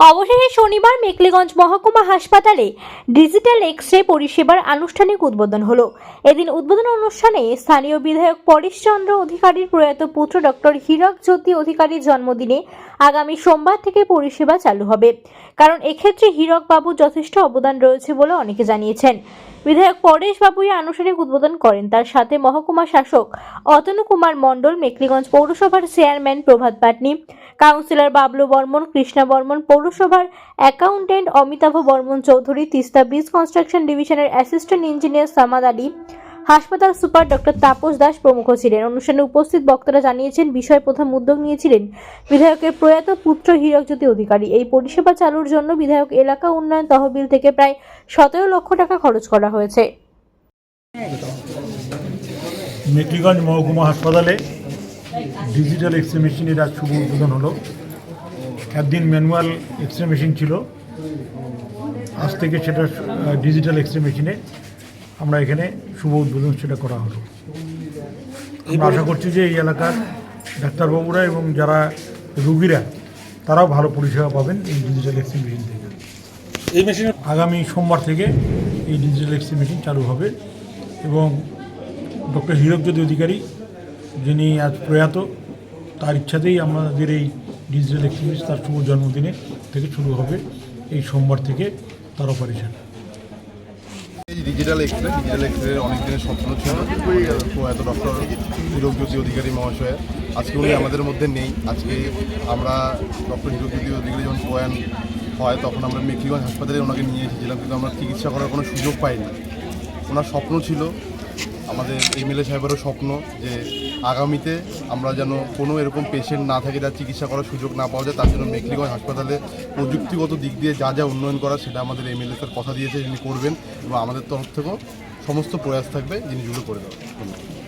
অবশেষে শনিবার মেকলিগঞ্জ মহকুমা হাসপাতালে ডিজিটাল এক্স রে পরিষেবার আনুষ্ঠানিক উদ্বোধন হলো। এদিন উদ্বোধন অনুষ্ঠানে স্থানীয় বিধায়ক পরেশচন্দ্র অধিকারীর প্রয়াত পুত্র ডক্টর হীরক জ্যোতি অধিকারীর জন্মদিনে আগামী সোমবার থেকে পরিষেবা চালু হবে। কারণ এক্ষেত্রে হীরক বাবুর যথেষ্ট অবদান রয়েছে বলে অনেকে জানিয়েছেন। বিধায়ক পরেশ বাবুই আনুষ্ঠানিক উদ্বোধন করেন। তার সাথে মহকুমা শাসক অতনু কুমার মণ্ডল মেকলিগঞ্জ পৌরসভার চেয়ারম্যান প্রভাত পাটনি কাউন্সিলর বাবলু বর্মন, কৃষ্ণা বর্মন, পৌরসভার accountant Amitabh Barman Chowdhury, Teesta bridge construction ডিভিশনের অ্যাসিস্ট্যান্ট ইঞ্জিনিয়ার সামাদ আলী, হাসপাতাল সুপার ডক্টর তাপস দাস প্রমুখ ছিলেন। অনুষ্ঠানে উপস্থিত বক্তারা জানিয়েছেন, বিষয়ে প্রথম উদ্যোগ নিয়েছিলেন বিধায়কের প্রয়াত পুত্র হীরকজ্যোতি অধিকারী। এই পরিষেবা চালুর জন্য বিধায়ক এলাকা উন্নয়ন তহবিল থেকে প্রায় সতেরো লক্ষ টাকা খরচ করা হয়েছে। মেকলিগঞ্জ মহকুমা হাসপাতালে ডিজিটাল এক্স রে মেশিনের আজ শুভ উদ্বোধন হলো। একদিন ম্যানুয়াল এক্স রে মেশিন ছিল। আজ থেকে সেটা ডিজিটাল এক্স রে মেশিনে আমরা এখানে শুভ উদ্বোধন সেটা করা হলো। আমরা আশা করছি যে এই এলাকার ডাক্তারবাবুরা এবং যারা রুগীরা তারাও ভালো পরিষেবা পাবেন এই ডিজিটাল এক্সরে মেশিন থেকে। এই মেশিন আগামী সোমবার থেকে এই ডিজিটাল এক্সরে মেশিন চালু হবে এবং ডক্টর হীরকজ্যোতি অধিকারী যিনি আজ প্রয়াত, তার ইচ্ছাতেই আমাদের এই ডিজিটাল মেশিন তার শুভ জন্মদিনে থেকে শুরু হবে এই সোমবার থেকে তার operation. Digital x ray digital x ray অনেক দিনের স্বপ্ন ছিল। প্রয়াত ডক্টর হিরোজ্যোতি অধিকারী মহাশয়ের। আজকে উনি আমাদের মধ্যে নেই। আজকে আমরা ডক্টর হিরোজ্যোতি অধিকারী যখন প্রয়াণ হয়, তখন আমরা মেকলিগঞ্জ হাসপাতালে ওনাকে নিয়ে এসেছিলাম, কিন্তু আমরা চিকিৎসা করার কোনো সুযোগ পাইনি। ওনার স্বপ্ন ছিল আমাদের এমএলএ সাহেবেরও স্বপ্ন যে আগামীতে আমরা যেন কোনো এরকম পেশেন্ট না থাকে যার চিকিৎসা করার সুযোগ না পাওয়া যায়, তার জন্য মেঘলিগঞ্জ হাসপাতালে প্রযুক্তিগত দিক দিয়ে যা যা উন্নয়ন করা সেটা আমাদের এমএলএ স্যার কথা দিয়েছে, যিনি করবেন এবং আমাদের তরফ থেকেও সমস্ত প্রয়াস থাকবে জিনিসগুলো করে দেওয়া ধন্যবাদ।